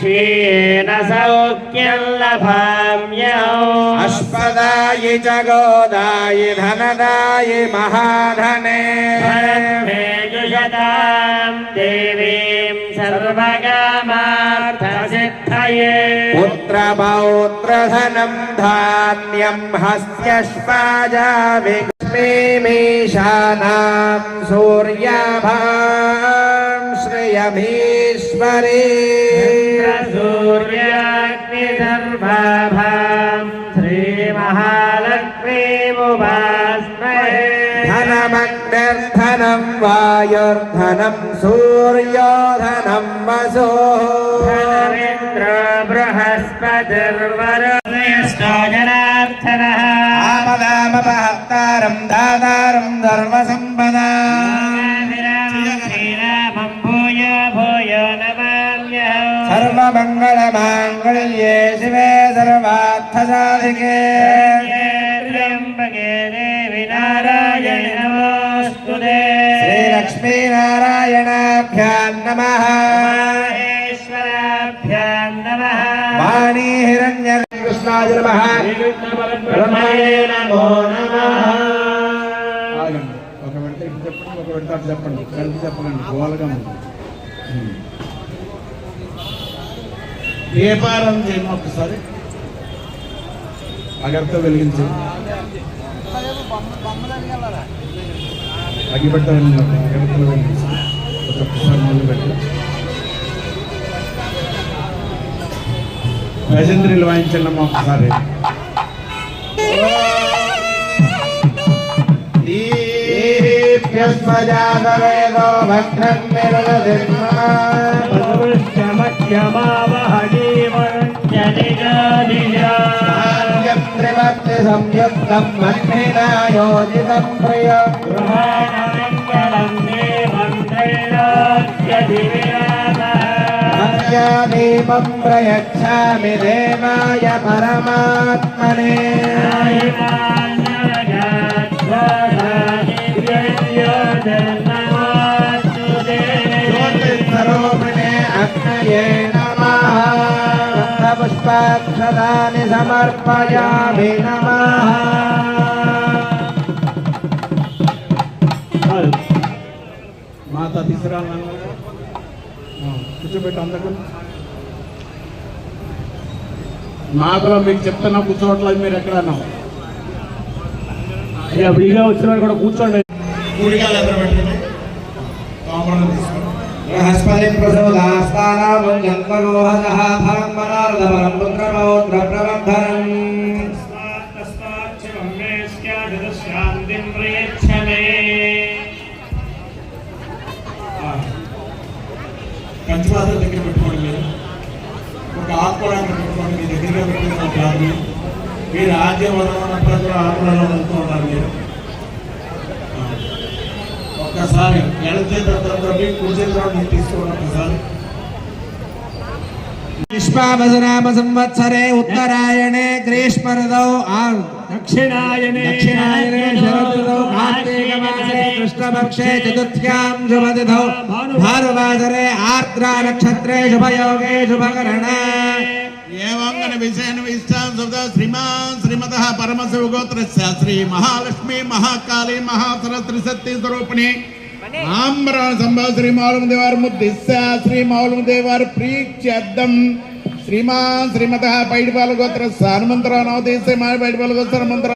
क्षीण सौख्यं अश्वदायि जगोदायि धनदायि महाधने जुषतां देवीं धान्यम पुत्रपौत्रधनं धान्यं हस्त्यश्वाजाभिक्ष्मीमीशानां सूर्याभां श्रियमीश्वरी सर्वाभां श्रीमहालक्ष्मीमुपास्महे धनमग्निर्धनं वायुर्धनं सूर्यो धनं वसो धनमिन्द्र बृहस्पतिर्वरजनार्थनः आमदामपहत्तारं दातारं धर्मसम्पदा नमाम्यहम् సర్వమంగళమాంగళ్యే శివే సర్వార్థసాధికే त्र्यम्बके देवि नारायण नमोऽस्तुते శ్రీలక్ష్మీనారాయణాభ్యాం నమ महेश्वराभ्यां नमः వాణీ హిరణ్య కృష్ణాయ నమ ब्रह्मणे नमो नमः ఆగండి ఒక వెంట ఇటు చెప్పండి ఒక వెంట అటు చెప్పండి కలిపి చెప్పకండి గోలగా ఉంది దీపారం చేయండి ఒకసారి? అగర్తో వెలిగించు. అగ్గిపెట్ట అగరత్తులు వెలిగించు. ఒక్కొక్కసారి మొదలు పెట్టి. భజంత్రిలు వాయించండి అమ్మ ఒకసారి. దీప్యస్మజాతవేదో భద్రం నిరదిర్మాణ్యం త్రివర్తి సంయుక్తం మన్మినాయోజితం ప్రియం దీపం ప్రయచ్చామి దేవాయ సమర్పయామి నమః మాత తీసుకురా కూర్చోబెట్టి అందకం మాతలో మీకు చెప్తున్నా కూర్చోవట్లేదు మీరు ఎక్కడన్నా విడిగా వచ్చిన కూడా కూర్చోండి ఎదురు పెట్టండి పంచపాత్ర దగ్గర పెట్టుకోండి ఒక ఆకుకూరని పెట్టుకోండి. మీ దగ్గరగా పెట్టుకున్న కాదు మీరు ఆద్యం వదలన్నప్పుడు కూడా ఆకుకూరలో వెళ్తూ ఉన్నారు మీరు. ఒక్కసారి ఎడమ చేతితో తరబడి కుడి చేతితో మీరు తీసుకోండి ఒక్కసారి. విశ్వావసనామ సంవత్సరే ఉత్తరాయణే గ్రీష్మ ఋతౌ ఆ- దక్షిణాయనే దక్షిణాయనే శరదృతౌ కార్తీక మాసే కృష్ణపక్షే చతుర్థ్యాం శుభతిథౌ భానువాసరే ఆర్ద్రా నక్షత్రే శుభయోగే శుభకరణే ఏవంగన విషయన విష్టాం శబ్ద శ్రీమాన్ శ్రీమత పరమశివగోత్రస్య శ్రీ మహాలక్ష్మి మహాకాళి మహాసరస్వతి శక్తి స్వరూపిణి ఆమ్ర సంభవ శ్రీ మౌలమ దేవారి ముద్దిస్య శ్రీ మౌలమ దేవారి ప్రీత్యర్థం. శ్రీమాన్ శ్రీమత పైడిపాల గోత్ర హనుమంతరావు నవదేశ పైడిపాల గోత్ర హనుమంతరావు